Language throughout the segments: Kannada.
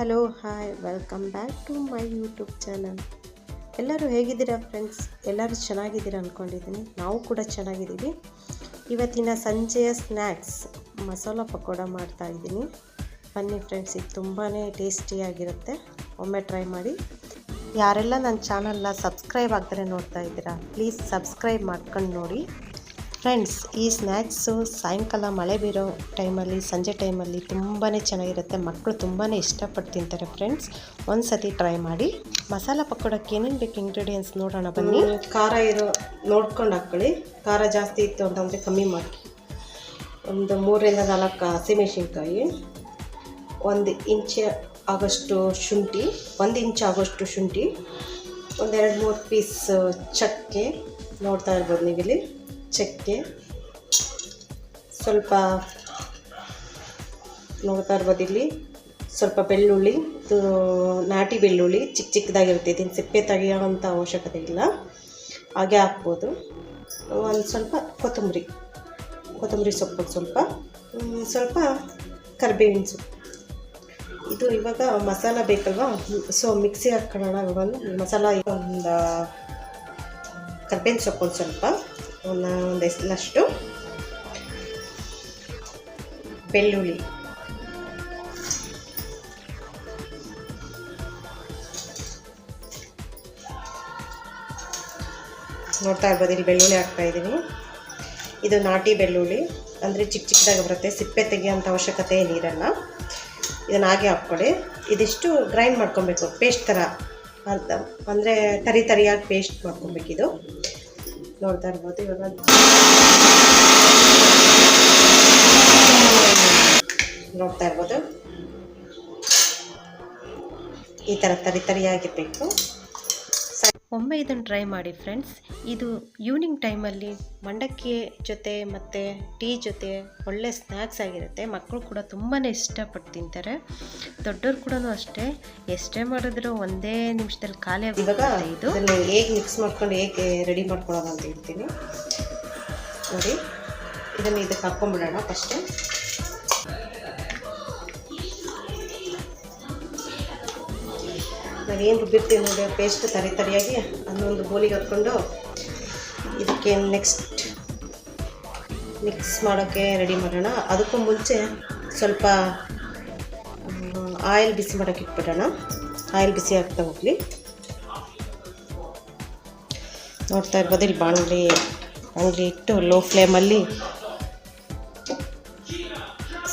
Hello hi welcome back to my YouTube channel ಎಲ್ಲರೂ ಹೇಗಿದ್ದೀರಾ ಫ್ರೆಂಡ್ಸ್ ಎಲ್ಲರೂ ಚೆನ್ನಾಗಿದ್ದೀರಾ ಅಂದ್ಕೊಂಡಿದ್ದೀನಿ ನಾವು ಕೂಡ ಚೆನ್ನಾಗಿದ್ದೀವಿ. ಇವತ್ತಿನ ಸಂಜೆಯ ಸ್ನ್ಯಾಕ್ಸ್ ಮಸಾಲ ಪಕೋಡ ಮಾಡ್ತಾ ಇದ್ದೀನಿ. ಬನ್ನಿ ಫ್ರೆಂಡ್ಸ್ ಇದು ತುಂಬಾ ಟೇಸ್ಟಿಯಾಗಿರುತ್ತೆ ಒಮ್ಮೆ ಟ್ರೈ ಮಾಡಿ. ಯಾರೆಲ್ಲ ನನ್ನ ಚಾನಲ್ನ ಸಬ್ಸ್ಕ್ರೈಬ್ ಆಗ್ತಾರೆ ನೋಡ್ತಾ ಇದ್ದೀರಾ ಪ್ಲೀಸ್ ಸಬ್ಸ್ಕ್ರೈಬ್ ಮಾಡ್ಕೊಂಡು ನೋಡಿ. ಫ್ರೆಂಡ್ಸ್ ಈ ಸ್ನ್ಯಾಕ್ಸು ಸಾಯಂಕಾಲ ಮಳೆ ಬೀರೋ ಟೈಮಲ್ಲಿ ಸಂಜೆ ಟೈಮಲ್ಲಿ ತುಂಬಾ ಚೆನ್ನಾಗಿರುತ್ತೆ. ಮಕ್ಕಳು ತುಂಬಾ ಇಷ್ಟಪಟ್ಟು ತಿಂತಾರೆ ಫ್ರೆಂಡ್ಸ್ ಒಂದು ಸತಿ ಟ್ರೈ ಮಾಡಿ. ಮಸಾಲ ಪಕೋಡಕ್ಕೆ ಏನೇನು ಬೇಕು ಇಂಗ್ರೀಡಿಯೆಂಟ್ಸ್ ನೋಡೋಣ ಬನ್ನಿ. ಖಾರ ಇರೋ ನೋಡ್ಕೊಂಡು ಹಾಕ್ಕೊಳ್ಳಿ ಖಾರ ಜಾಸ್ತಿ ಇತ್ತು ಅಂತಂದರೆ ಕಮ್ಮಿ ಮಾಡಿ. ಒಂದು ಮೂರರಿಂದ ನಾಲ್ಕು ಹಸಿಮೆಣಸಿನ್ಕಾಯಿ ಒಂದು ಇಂಚ್ ಆಗೋಷ್ಟು ಶುಂಠಿ, ಒಂದು ಇಂಚ್ ಆಗೋಷ್ಟು ಶುಂಠಿ ಒಂದೆರಡು ಮೂರು ಪೀಸ್ ಚಕ್ಕೆ ನೋಡ್ತಾ ಇರ್ಬೋದು ನೀವಿಲ್ಲಿ. ಚಕ್ಕೆ. ಸ್ವಲ್ಪ ನೋಡ್ತಾ ಇರ್ಬೋದು ಇಲ್ಲಿ. ಸ್ವಲ್ಪ ಬೆಳ್ಳುಳ್ಳಿ, ಇದು ನಾಟಿ ಬೆಳ್ಳುಳ್ಳಿ ಚಿಕ್ಕ ಚಿಕ್ಕದಾಗಿರುತ್ತೆ. ಇದನ್ನು ಸಿಪ್ಪೆ ತೆಗೆಯೋವಂಥ ಅವಶ್ಯಕತೆ ಇಲ್ಲ. ಹಾಗೆ ಹಾಕ್ಬೋದು. ಒಂದು ಸ್ವಲ್ಪ ಕೊತ್ತಂಬರಿ ಕೊತ್ತಂಬರಿ ಸೊಪ್ಪು ಸ್ವಲ್ಪ. ಸ್ವಲ್ಪ ಕರಿಬೇವಿನ ಸೊಪ್ಪು. ಇದು ಇವಾಗ ಮಸಾಲ ಬೇಕಲ್ವಾ? ಸೊ ಮಿಕ್ಸಿ ಹಾಕ್ಕೊಳ್ಳೋಣ ಇವಾಗ. ಮಸಾಲ ಒಂದು ಕರ್ಬೇವಿನ ಸೊಪ್ಪು ಸ್ವಲ್ಪ. ಒಂದು ಒಂದು ಎಸ್ಲಷ್ಟು ಬೆಳ್ಳುಳ್ಳಿ ನೋಡ್ತಾ ಇರ್ಬೋದು, ಇಲ್ಲಿ ಬೆಳ್ಳುಳ್ಳಿ ಹಾಕ್ತಾ ಇದ್ದೀನಿ. ಇದು ನಾಟಿ ಬೆಳ್ಳುಳ್ಳಿ. ಅಂದರೆ ಚಿಕ್ಕ ಚಿಕ್ಕದಾಗಿ ಬರುತ್ತೆ, ಸಿಪ್ಪೆ ತೆಗಿಯೋಂಥ ಅವಶ್ಯಕತೆ ಏನಿರಲ್ಲ. ಇದನ್ನು ಹಾಗೆ ಹಾಕ್ಕೊಳ್ಳಿ. ಇದಿಷ್ಟು ಗ್ರೈಂಡ್ ಮಾಡ್ಕೊಬೇಕು ಪೇಸ್ಟ್ ಥರ. ಅಂತ, ಅಂದರೆ ತರಿ ತರಿಯಾಗಿ ಪೇಸ್ಟ್ ಮಾಡ್ಕೊಬೇಕಿದು. ನೋಡ್ತಾ ಇರ್ಬೋದು ಇವಾಗ ನೋಡ್ತಾ ಇರ್ಬೋದು ಈ ಥರ ತರಿ ತರಿಯಾಗಿರಬೇಕು ಒಮ್ಮೆ ಇದನ್ನು ಟ್ರೈ ಮಾಡಿ ಫ್ರೆಂಡ್ಸ್ ಇದು ಈವ್ನಿಂಗ್ ಟೈಮಲ್ಲಿ ಮಂಡಕ್ಕಿ ಜೊತೆ ಮತ್ತು ಟೀ ಜೊತೆ ಒಳ್ಳೆ ಸ್ನ್ಯಾಕ್ಸ್ ಆಗಿರುತ್ತೆ. ಮಕ್ಕಳು ಕೂಡ ತುಂಬಾ ಇಷ್ಟಪಟ್ಟು ತಿಂತಾರೆ. ದೊಡ್ಡವ್ರು ಕೂಡ ಅಷ್ಟೇ. ಎಷ್ಟೇ ಮಾಡಿದ್ರು ಒಂದೇ ನಿಮಿಷದಲ್ಲಿ ಖಾಲಿ ಆಗಿರುತ್ತೆ ಇದು. ಹೇಗೆ ಮಿಕ್ಸ್ ಮಾಡ್ಕೊಂಡು ಹೇಗೆ ರೆಡಿ ಮಾಡ್ಕೊಳ್ಳೋಣ ಅಂತ ಹೇಳ್ತೀನಿ. ನೋಡಿ ಇದನ್ನು ಇದಕ್ಕೆ ಹಾಕ್ಕೊಂಬಿಡೋಣ ಫಸ್ಟು ನಾವೇನು ರುಬ್ಬಿರ್ತೀವಿ ನೋಡಿ ಪೇಸ್ಟ್ ತರಿ ತರಿಯಾಗಿ ಅದನ್ನೊಂದು ಬೋಲಿಗೆ ಹಾಕ್ಕೊಂಡು ಇದಕ್ಕೆ ನೆಕ್ಸ್ಟ್ ಮಿಕ್ಸ್ ಮಾಡೋಕ್ಕೆ ರೆಡಿ ಮಾಡೋಣ. ಅದಕ್ಕೂ ಮುಂಚೆ ಸ್ವಲ್ಪ ಆಯಿಲ್ ಬಿಸಿ ಮಾಡೋಕ್ಕೆ ಇಟ್ಬಿಡೋಣ. ಆಯಿಲ್ ಬಿಸಿ ಆಗ್ತಾ ಹೋಗಲಿ. ನೋಡ್ತಾ ಇರ್ಬೋದು, ಇಲ್ಲಿ ಬಾಣಲಿ ಬಾಣಲಿ ಇಟ್ಟು ಲೋ ಫ್ಲೇಮಲ್ಲಿ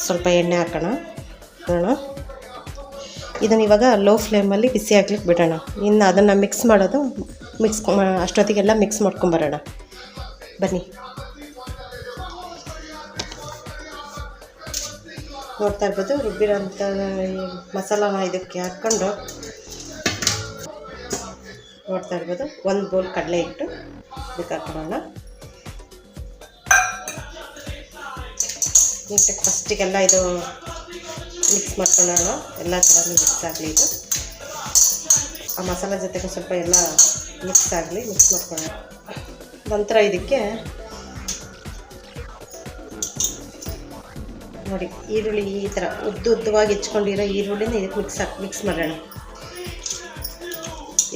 ಸ್ವಲ್ಪ ಎಣ್ಣೆ ಹಾಕೋಣ. ನೋಡೋಣ ಇದನ್ನು ಇವಾಗ ಲೋ ಫ್ಲೇಮಲ್ಲಿ ಬಿಸಿ ಹಾಕ್ಲಿಕ್ಕೆ ಬಿಡೋಣ. ಇನ್ನು ಅದನ್ನು ಮಿಕ್ಸ್ ಮಾಡೋದು ಮಿಕ್ಸ್ ಅಷ್ಟೊತ್ತಿಗೆಲ್ಲ ಮಿಕ್ಸ್ ಮಾಡ್ಕೊಂಬರೋಣ ಬನ್ನಿ. ನೋಡ್ತಾ ಇರ್ಬೋದು, ರುಬ್ಬಿರೋಂಥ ಮಸಾಲಾನ ಇದಕ್ಕೆ ಹಾಕ್ಕೊಂಡು ನೋಡ್ತಾ ಇರ್ಬೋದು, ಒಂದು ಬೌಲ್ ಕಡಲೆ ಇಟ್ಟು ಇದಕ್ಕೆ ಹಾಕೊಳ್ಳೋಣ ನೀಟಾಗಿ ಫಸ್ಟಿಗೆಲ್ಲ ಇದು ಮಿಕ್ಸ್ ಮಾಡ್ಕೊಳ್ಳೋಣ. ಎಲ್ಲ ಥರ ಮಿಕ್ಸ್ ಆಗಲಿ ಇದು. ಆ ಮಸಾಲ ಜೊತೆಗೆ ಸ್ವಲ್ಪ ಎಲ್ಲ ಮಿಕ್ಸ್ ಆಗಲಿ, ಮಿಕ್ಸ್ ಮಾಡ್ಕೊಳ್ಳೋಣ. ನಂತರ ಇದಕ್ಕೆ ನೋಡಿ, ಈರುಳ್ಳಿ ಈ ಥರ ಉದ್ದು ಉದ್ದವಾಗಿ ಹೆಚ್ಕೊಂಡಿರೋ ಈರುಳ್ಳಿನ ಇದಕ್ಕೆ ಮಿಕ್ಸ್ ಹಾಕಿ, ಮಿಕ್ಸ್ ಮಾಡೋಣ.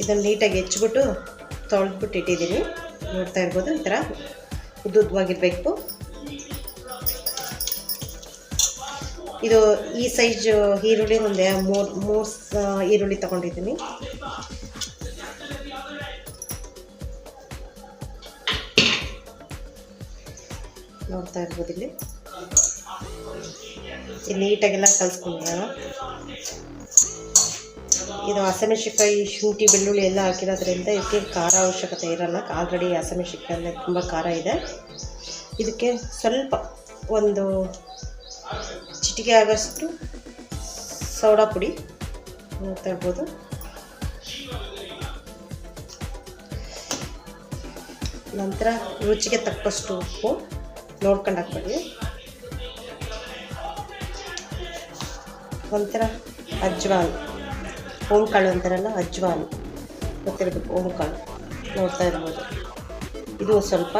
ಇದನ್ನು ನೀಟಾಗಿ ಹೆಚ್ಚಿಬಿಟ್ಟು ತೊಳೆದ್ಬಿಟ್ಟು ಇಟ್ಟಿದ್ದೀನಿ ನೋಡ್ತಾ ಇರ್ಬೋದು ಈ ಥರ ಉದ್ದು ಇದು ಈ ಸೈಜ್ ಈರುಳ್ಳಿ ಒಂದೇ, ಮೂರು ಮೂರು ಈರುಳ್ಳಿ ತಗೊಂಡಿದ್ದೀನಿ. ನೋಡ್ತಾ ಇರ್ಬೋದು ಇಲ್ಲಿ. ಇಲ್ಲಿ ನೀಟಾಗೆಲ್ಲ ಕಲಿಸ್ಕೊಂಡ್ಬಿಡೋಣ ಇದು ಹಸಿಮೆಣ್ಸಿನ್ಕಾಯಿ ಶುಂಠಿ ಬೆಳ್ಳುಳ್ಳಿ ಎಲ್ಲ ಹಾಕಿರೋದ್ರಿಂದ ಇದಕ್ಕೆ ಖಾರ ಅವಶ್ಯಕತೆ ಇರೋಲ್ಲ. ಆಲ್ರೆಡಿ ಹಸಿಮೆಣ್ಸಿನ್ಕಾಯಲ್ಲಿ ತುಂಬ ಖಾರ ಇದೆ. ಇದಕ್ಕೆ ಸ್ವಲ್ಪ ಒಂದು ಚಿಟಿಕೆ ಆಗೋಷ್ಟು ಸೋಡಾ ಪುಡಿ ನೋಡ್ತಾ ಇರ್ಬೋದು ನಂತರ ರುಚಿಗೆ ತಕ್ಕಷ್ಟು ಉಪ್ಪು ನೋಡ್ಕೊಂಡು ಹಾಕ್ಕೊಳ್ಳಿ ಒಂಥರ ಅಜ್ವಾನ್, ಓಂಕಾಳು ಅಂತಾರಲ್ಲ ಅಜ್ವಾನ್ ಗೊತ್ತಿರಬೇಕು ಓಂಕಾಳು ನೋಡ್ತಾ ಇರ್ಬೋದು. ಇದು ಸ್ವಲ್ಪ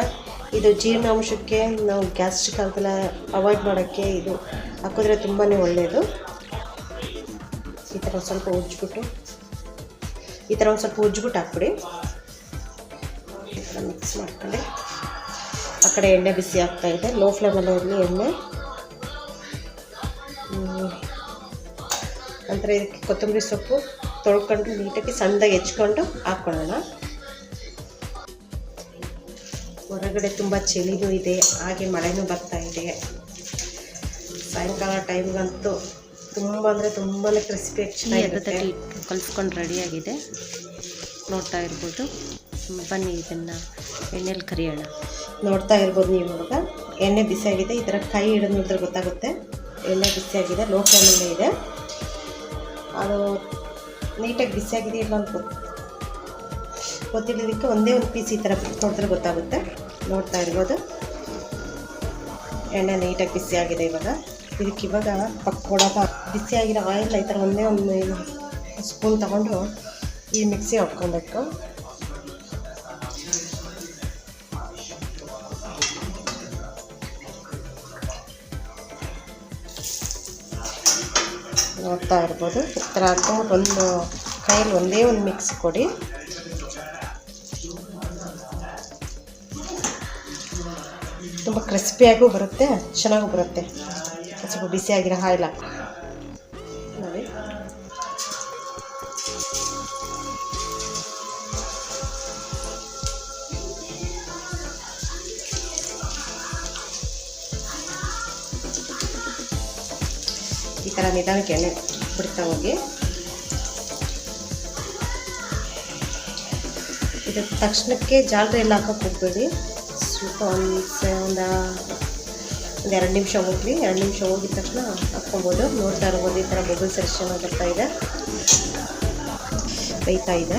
ಇದು ಜೀರ್ಣಾಂಶಕ್ಕೆ ನಾವು ಗ್ಯಾಸ್ಟ್ರಿಕ್ ಅಂತೆಲ್ಲ ಅವಾಯ್ಡ್ ಮಾಡೋಕ್ಕೆ ಇದು ಹಾಕಿದ್ರೆ ತುಂಬಾ ಒಳ್ಳೆಯದು ಈ ಥರ ಸ್ವಲ್ಪ ಉಜ್ಜಿಬಿಟ್ಟು, ಈ ಥರ ಒಂದು ಸ್ವಲ್ಪ ಉಜ್ಜಿಬಿಟ್ಟು ಹಾಕ್ಬಿಡಿ. ಮಿಕ್ಸ್ ಮಾಡ್ಕೊಳ್ಳಿ ಆ ಕಡೆ ಎಣ್ಣೆ ಬಿಸಿ ಆಗ್ತಾ ಇದೆ. ಲೋ ಫ್ಲೇಮಲ್ಲಿ ಇರಲಿ ಎಣ್ಣೆ. ನಂತರ ಇದಕ್ಕೆ ಕೊತ್ತಂಬರಿ ಸೊಪ್ಪು ತೊಳ್ಕೊಂಡು ನೀಟಾಗಿ ಸಣ್ಣದಾಗಿ ಹೆಚ್ಕೊಂಡು ಹಾಕ್ಕೊಳ್ಳೋಣ ಹೊರಗಡೆ ತುಂಬ ಚಳಿನೂ ಇದೆ ಹಾಗೆ ಮಳೆನೂ ಬರ್ತಾ ಇದೆ. ಸಾಯಂಕಾಲ ಟೈಮ್ಗಂತೂ ತುಂಬ ಅಂದರೆ ತುಂಬಾ ಕ್ರಿಸ್ಪಿ ಚೆನ್ನಾಗಿರುತ್ತೆ. ಕಲಿಸ್ಕೊಂಡು ರೆಡಿಯಾಗಿದೆ ನೋಡ್ತಾ ಇರ್ಬೋದು. ಬನ್ನಿ ಇದನ್ನು ಎಣ್ಣೆಲಿ ಕರಿಯೋಣ. ನೋಡ್ತಾ ಇರ್ಬೋದು ನೀವು ಇವಾಗ. ಎಣ್ಣೆ ಬಿಸಿಯಾಗಿದೆ ಈ ಥರ ಕೈ ಹಿಡಿದು ನೋಡಿದ್ರೆ ಗೊತ್ತಾಗುತ್ತೆ. ಎಣ್ಣೆ ಬಿಸಿಯಾಗಿದೆ ಲೋ ಫ್ಲೇಮಲ್ಲೇ ಇದೆ. ಅದು ನೀಟಾಗಿ ಬಿಸಿಯಾಗಿದೆ ಇಲ್ಲ ಅಂತ ಗೊತ್ತು ಗೊತ್ತಿಲ್ಲದಕ್ಕೆ ಒಂದೇ ಒಂದು ಪೀಸ್ ಈ ಥರ ನೋಡಿದ್ರೆ ಗೊತ್ತಾಗುತ್ತೆ. ನೋಡ್ತಾ ಇರ್ಬೋದು. ಎಣ್ಣೆ ನೀಟಾಗಿ ಬಿಸಿಯಾಗಿದೆ ಇವಾಗ. ಇದಕ್ಕೆ ಇವಾಗ ಪಕ್ಕೋಡ ಬಿಸಿಯಾಗಿರೋ ಆಯಿಲ್ ಈ ಥರ ಒಂದೇ ಒಂದು ಸ್ಪೂನ್ ತಗೊಂಡು ಈ ಮಿಕ್ಸಿ ಹೊಡ್ಕೊಬೇಕು ನೋಡ್ತಾ ಇರ್ಬೋದು. ಈ ಥರ ಒಂದು ಕೈಯಲ್ಲಿ ಒಂದೇ ಒಂದು ಮಿಕ್ಸ್ ಕೊಡಿ. ತುಂಬ ಕ್ರಿಸ್ಪಿಯಾಗೂ ಬರುತ್ತೆ, ಚೆನ್ನಾಗೂ ಬರುತ್ತೆ. ಸ್ವಲ್ಪ ಬಿಸಿಯಾಗಿರೋ ಆಯಿಲ್ ಹಾಕಿ ನೋಡಿ. ಈ ಥರ ನಿಧಾನಕ್ಕೆ ಎಣ್ಣೆ ಬಿಡ್ತಾ ಹೋಗಿ. ಇದು ತಕ್ಷಣಕ್ಕೆ ಜಾಲರಿ ಎಲ್ಲ ಹಾಕೋಕೆ ಹೋಗ್ಬೇಡಿ. ಸ್ವಲ್ಪ ಒಂದು ಒಂದು ಒಂದು ಎರಡು ನಿಮಿಷ ಹೋಗಲಿ. ಎರಡು ನಿಮಿಷ ಹೋಗಿದ ತಕ್ಷಣ ಹಾಕ್ಕೊಬೋದು. ನೋಡ್ತಾ ಇರ್ಬೋದು ಈ ಥರ ಬಬಲ್ ಎಷ್ಟು ಚೆನ್ನಾಗಿ ಬರ್ತಾ ಇದೆ. ಬೇಯ್ತಾ ಇದೆ.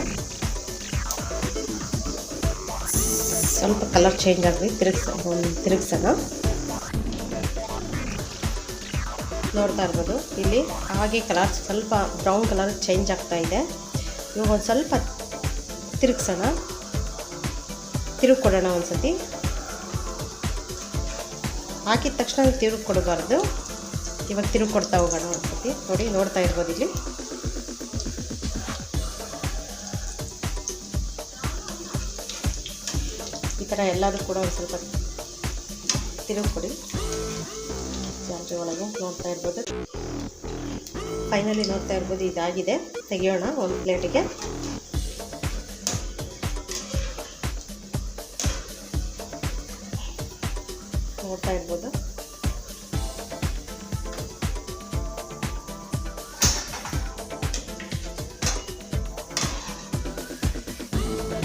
ಸ್ವಲ್ಪ ಕಲರ್ ಚೇಂಜ್ ಆಗಲಿ. ತಿರುಗ್ಸ ಒಂದು ತಿರುಗ್ಸೋಣ. ನೋಡ್ತಾ ಇರ್ಬೋದು. ಇಲ್ಲಿ ಹಾಗೆ ಕಲರ್ ಸ್ವಲ್ಪ ಬ್ರೌನ್ ಕಲರ್ ಚೇಂಜ್ ಆಗ್ತಾ ಇದೆ. ಇವಾಗ ಒಂದು ಸ್ವಲ್ಪ ತಿರುಗ್ಸೋಣ. ತಿರುಗಿ ಕೊಡೋಣ ಒಂದು ಸತಿ ಹಾಕಿದ ತಕ್ಷಣ ತಿರುಗಿ ಕೊಡಬಾರ್ದು. ಇವಾಗ ತಿರುಗಿ ಕೊಡ್ತಾ ಹೋಗೋಣ ಒಂದ್ಸತಿ ನೋಡಿ, ನೋಡ್ತಾ ಇರ್ಬೋದು ಇಲ್ಲಿ. ಈ ಥರ ಎಲ್ಲಾದರೂ ಕೂಡ ಒಂದು ಸ್ವಲ್ಪ ತಿರುಗಿ ಕೊಡಿ. ಜಾಜು ಒಳಗೆ ನೋಡ್ತಾ ಇರ್ಬೋದು. ಫೈನಲಿ ನೋಡ್ತಾ ಇರ್ಬೋದು, ಇದಾಗಿದೆ. ತೆಗಿಯೋಣ ಒಂದು ಪ್ಲೇಟಿಗೆ ನೋಡ್ತಾ ಇರ್ಬೋದು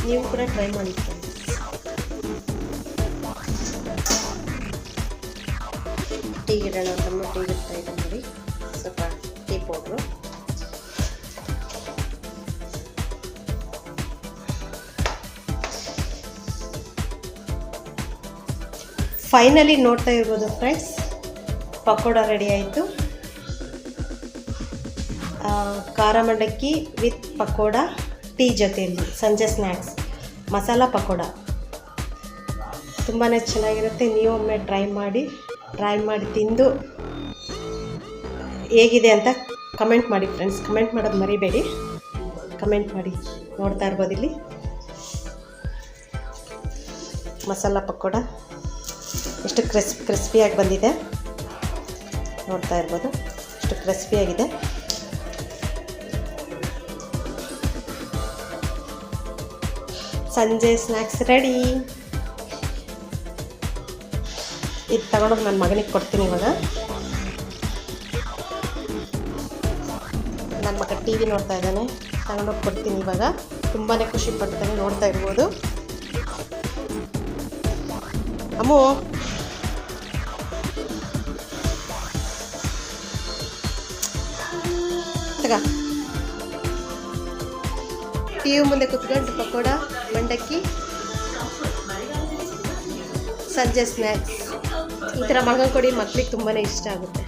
ನೀವು ಕೂಡ ಟ್ರೈ ಮಾಡಿ friends. ಟೀ ಗಿಡ ತಮ್ಮ ಟೀ ಇಡ್ತಾ ಇದೆ ನೋಡಿ ಫೈನಲಿ ನೋಡ್ತಾ ಇರ್ಬೋದು ಫ್ರೆಂಡ್ಸ್ ಪಕೋಡ ರೆಡಿ ಆಯಿತು. ಖಾರ ಮಂಡಕ್ಕಿ ವಿತ್ ಪಕೋಡ, ಟೀ ಜೊತೆಯಲ್ಲಿ ಸಂಜೆ ಸ್ನ್ಯಾಕ್ಸ್ ಮಸಾಲ ಪಕೋಡ. ತುಂಬಾ ಚೆನ್ನಾಗಿರುತ್ತೆ. ನೀವೊಮ್ಮೆ ಟ್ರೈ ಮಾಡಿ ಟ್ರೈ ಮಾಡಿ ತಿಂದು ಹೇಗಿದೆ ಅಂತ ಕಮೆಂಟ್ ಮಾಡಿ ಫ್ರೆಂಡ್ಸ್ ಕಮೆಂಟ್ ಮಾಡೋದು ಮರಿಬೇಡಿ. ಕಮೆಂಟ್ ಮಾಡಿ ನೋಡ್ತಾ ಇರ್ಬೋದು ಇಲ್ಲಿ. ಮಸಾಲ ಪಕೋಡ. ಎಷ್ಟು ಕ್ರಿಸ್ಪ್ ಕ್ರಿಸ್ಪಿಯಾಗಿ ಬಂದಿದೆ. ನೋಡ್ತಾ ಇರ್ಬೋದು. ಎಷ್ಟು ಕ್ರಿಸ್ಪಿಯಾಗಿದೆ. ಸಂಜೆ ಸ್ನ್ಯಾಕ್ಸ್ ರೆಡಿ. ಇದು ತಗೊಂಡೋಗಿ ನನ್ನ ಮಗನಿಗೆ ಕೊಡ್ತೀನಿ ಇವಾಗ. ನನ್ನ ಮಗ ಟಿ ವಿ ನೋಡ್ತಾ ಇದ್ದಾನೆ. ತಗೊಂಡೋಗಿ ಕೊಡ್ತೀನಿ ಇವಾಗ. ತುಂಬಾ ಖುಷಿ ಪಡ್ತಾನೆ, ನೋಡ್ತಾ ಇರ್ಬೋದು. ಅಮ್ಮು! ತಗ. ಟಿ ವಿ ಮುಂದೆ ಕುತ್ಕೊಂಡು ಪಕೋಡ, ಮಂಡಕ್ಕಿ, ಸಂಜೆ ಸ್ನ್ಯಾಕ್ಸ್ ಈ ಥರ ಮಗ ಕೊಡಿ, ಮಕ್ಳಿಗೆ ತುಂಬಾ ಇಷ್ಟ ಆಗುತ್ತೆ.